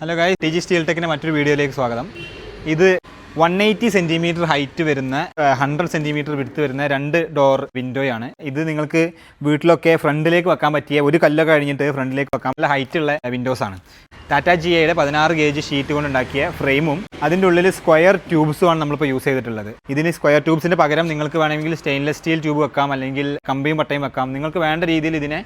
Hello ഗായ് T G steel ടെക്കിന്റെ മറ്റൊരു വീഡിയോയിലേക്ക് സ്വാഗതം. ഇത് വൺ എയ്റ്റി സെന്റിമീറ്റർ ഹൈറ്റ് വരുന്ന ഹൺഡ്രഡ് സെന്റിമീറ്റർ വിടുത്ത് വരുന്ന രണ്ട് ഡോർ വിൻഡോയാണ് ഇത് നിങ്ങൾക്ക് വീട്ടിലൊക്കെ ഫ്രണ്ടിലേക്ക് വെക്കാൻ പറ്റിയ ഒരു കല്ലൊക്കെ കഴിഞ്ഞിട്ട് ഫ്രണ്ടിലേക്ക് വെക്കാൻ നല്ല ഹൈറ്റ് ഉള്ള വിൻഡോസ് ആണ്. ടാറ്റ ജി ഐയുടെ പതിനാറ് ഗേജ് ഷീറ്റ് കൊണ്ട് ഉണ്ടാക്കിയ ഫ്രെയിമും അതിന്റെ ഉള്ളിൽ സ്ക്വയർ ട്യൂബ്സുമാണ് നമ്മളിപ്പോൾ യൂസ് ചെയ്തിട്ടുള്ളത്. ഇതിന് സ്ക്വയർ ട്യൂബ്സിന്റെ പകരം നിങ്ങൾക്ക് വേണമെങ്കിൽ സ്റ്റെയിൻലെസ് സ്റ്റീൽ ട്യൂബ് വെക്കാം അല്ലെങ്കിൽ കമ്പിയും പട്ടയും വെക്കാം. നിങ്ങൾക്ക് വേണ്ട രീതിയിൽ ഇതിനെ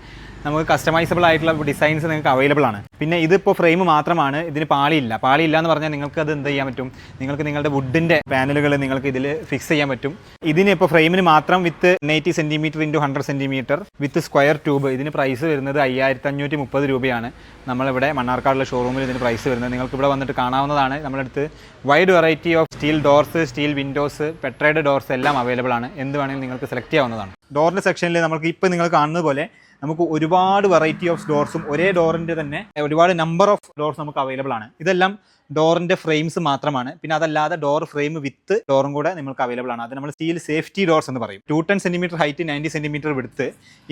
നമുക്ക് കസ്റ്റമൈസബിൾ ആയിട്ടുള്ള ഡിസൈൻസ് നിങ്ങൾക്ക് അവൈലബിൾ ആണ്. പിന്നെ ഇതിപ്പോൾ ഫ്രെയിം മാത്രമാണ് ഇതിന് പാളിയില്ല. പാളിയില്ല എന്ന് പറഞ്ഞാൽ നിങ്ങൾക്ക് അത് എന്ത് ചെയ്യാൻ പറ്റും? നിങ്ങൾക്ക് നിങ്ങളുടെ വുഡിന്റെ പാനലുകൾ നിങ്ങൾക്ക് ഇതിൽ ഫിക്സ് ചെയ്യാൻ പറ്റും. ഇതിന് ഇപ്പോൾ ഫ്രെയിമിന് മാത്രം with eighty centimetre into hundred centimetre with square tube ഇതിന് പ്രൈസ് വരുന്നത് അയ്യായിരത്തി അഞ്ഞൂറ്റി മുപ്പത് രൂപയാണ്. നമ്മളിവിടെ മണ്ണാർക്കാടുള്ള ഷോറൂമിൽ ഇതിന് പ്രൈസ് വരുന്നത്. നിങ്ങൾക്ക് ഇവിടെ വന്നിട്ട് കാണാവുന്നതാണ്. നമ്മളടുത്ത് wide variety of steel doors steel windows പെട്രേഡ് doors എല്ലാം അവൈലബിൾ ആണ്. എന്ത് വേണമെങ്കിലും നിങ്ങൾക്ക് സെലക്ട് ചെയ്യാവുന്നതാണ്. ഡോറിന്റെ സെക്ഷനിൽ നമുക്ക് ഇപ്പോൾ നിങ്ങൾ കാണുന്നത് പോലെ നമുക്ക് ഒരുപാട് വെറൈറ്റി ഓഫ് ഡോർസും ഒരേ ഡോറിന്റെ തന്നെ ഒരുപാട് നമ്പർ ഓഫ് ഡോർസ് നമുക്ക് അവൈലബിൾ ആണ്. ഇതെല്ലാം ഡോറിന്റെ ഫ്രെയിംസ് മാത്രമാണ്. പിന്നെ അതല്ലാതെ ഡോർ ഫ്രെയിം വിത്ത് ഡോറും കൂടെ നിങ്ങൾക്ക് അവൈലബിൾ ആണ്. അത് നമ്മൾ സ്റ്റീൽ സേഫ്റ്റി ഡോർസ് എന്ന് പറയും. Two ten centimetre height ninety centimetre width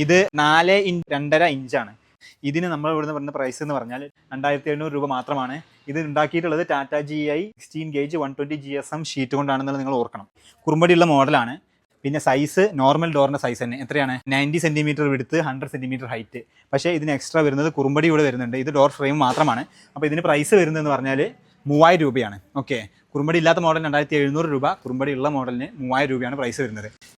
ഇത് നാല് ഇഞ്ച് രണ്ടര ഇഞ്ചാണ്. ഇതിന് നമ്മൾ ഇവിടുന്ന് പറയുന്ന പ്രൈസ് എന്ന് പറഞ്ഞാൽ രണ്ടായിരത്തി എണ്ണൂറ് രൂപ മാത്രമാണ്. ഇത് ഉണ്ടാക്കിയിട്ടുള്ളത് Tata G I sixteen gauge one twenty G S M sheet കൊണ്ടാണെന്നുള്ളത് നിങ്ങൾ ഓർക്കണം. കുറുമ്പടിയുള്ള മോഡലാണ് പിന്നെ സൈസ് നോർമൽ ഡോറിന്റെ സൈസ് തന്നെ. എത്രയാണ്? Ninety centimetre width hundred centimetre height പക്ഷേ ഇതിന് എക്സ്ട്രാ വരുന്നത് കുറുമ്പടി ഇവിടെ വരുന്നുണ്ട്. ഇത് ഡോർ ഫ്രെയിം മാത്രമാണ്. അപ്പോൾ ഇതിന് പ്രൈസ് വരുന്നതെന്ന് പറഞ്ഞാൽ മൂവായിരം രൂപയാണ്. ഓക്കെ കുറുമ്പടി ഇല്ലാത്ത മോഡൽ രണ്ടായിരത്തി എഴുന്നൂറ് രൂപ. കുറുമ്പടി ഉള്ള മോഡലിന് മൂവായിരം രൂപയാണ് പ്രൈസ് വരുന്നത്.